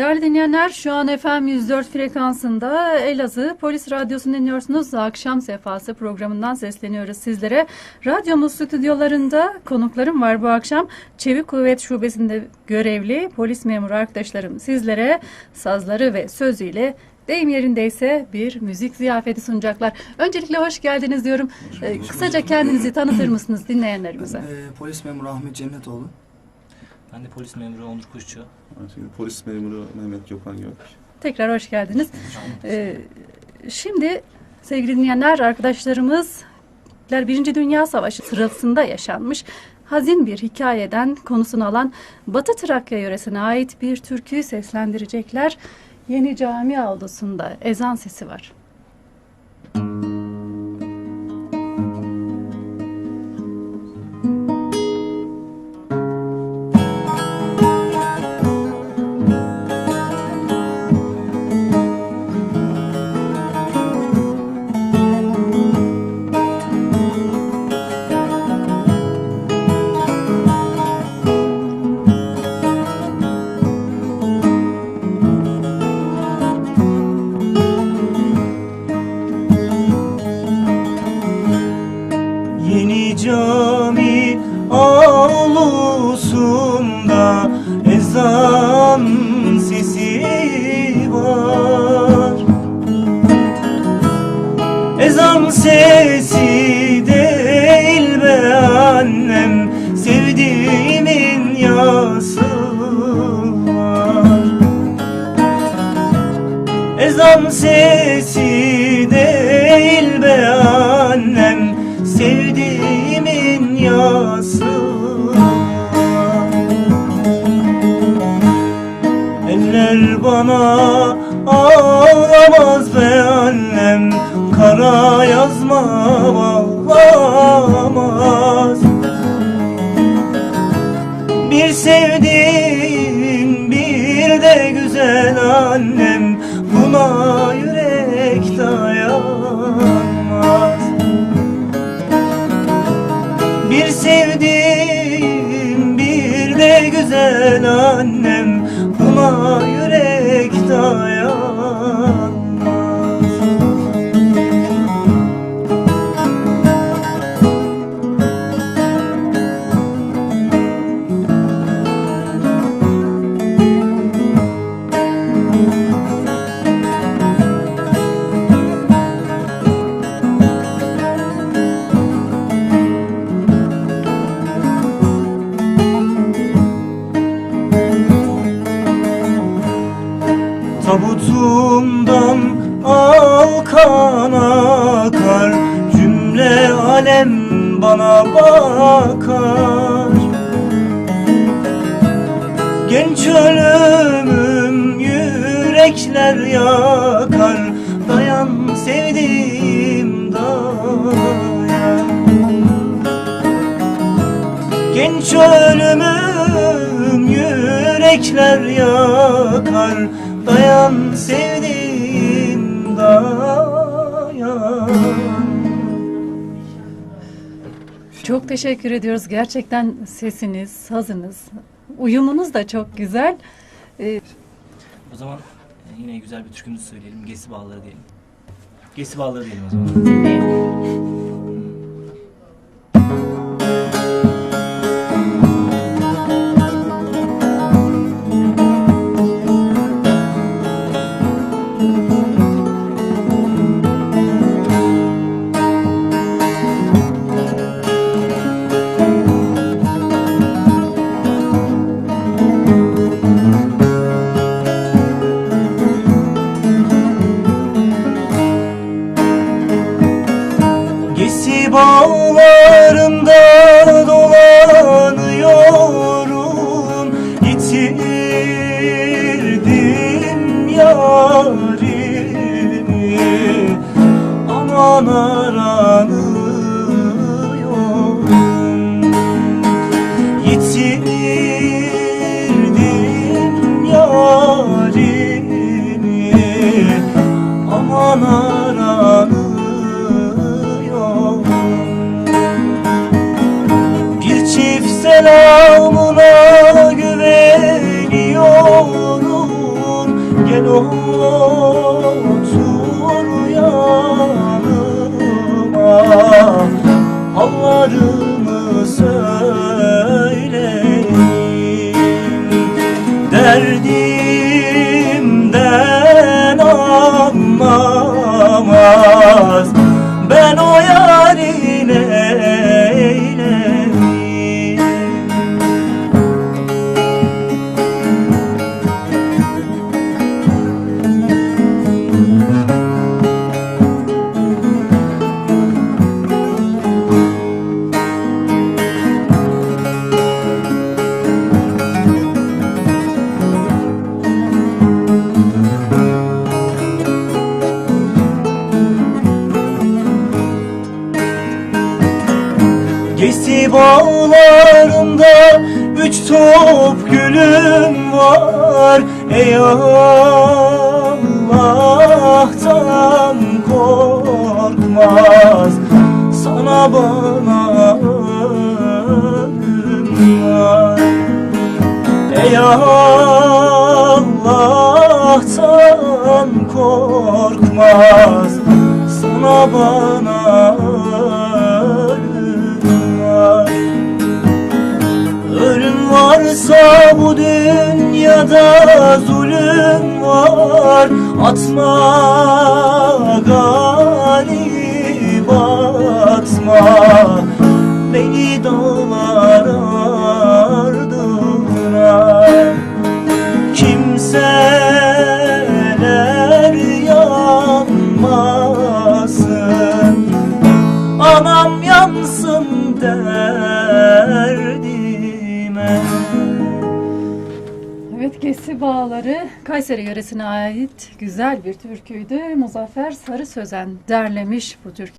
Değerli dinleyenler şu an FM 104 frekansında Elazığ Polis Radyosu'nu dinliyorsunuz. Akşam Sefası programından sesleniyoruz sizlere. Radyomuz stüdyolarında konuklarım var bu akşam. Çevik Kuvvet Şubesi'nde görevli polis memuru arkadaşlarım sizlere sazları ve sözüyle deyim yerindeyse bir müzik ziyafeti sunacaklar. Öncelikle hoş geldiniz diyorum. Ee, kısaca kendinizi tanıtır mısınız dinleyenlerimize? Ee, polis memuru Ahmet Cennetoğlu. Ben de polis memuru Onur Kuşçu. Şimdi polis memuru Mehmet Gökhan Gök. Tekrar hoş geldiniz. Ee, şimdi sevgili dinleyenler arkadaşlarımız Birinci Dünya Savaşı sırasında yaşanmış hazin bir hikayeden konusunu alan Batı Trakya yöresine ait bir türküyü seslendirecekler. Yeni cami avlusunda ezan sesi var. Ezan sesi değil be annem Sevdiğimin yası var. Ezan sesi değil be annem Sevdiğimin yası Eller bana sevdim bir de güzel annem. Buna yürek dayanmaz. Bir sevdim bir de güzel annem. Buna yürek dayanmaz akar Cümle alem bana bakar. Genç ölümüm yürekler yakar Dayan sevdiğim dayan. Genç ölümüm yürekler yakar Dayan sevdiğim dayan Çok teşekkür ediyoruz. Gerçekten sesiniz, sazınız, uyumunuz da çok güzel. Ee, O zaman e, yine güzel bir türkümüzü söyleyelim. Gesi bağları diyelim. Gesi bağları diyelim o zaman. bağlarında üç top gülüm var. Ey Allah'tan korkmaz. Sana bana Ey Allah'tan korkmaz. Sana bana bu dünyada zulüm var. Atma galip atma. Beni dağlar ardına. Kimseler yanmasın. Anam yansın derdime Evet Bağları Kayseri yöresine ait güzel bir türküydü. Muzaffer Sarı Sözen derlemiş bu türkü.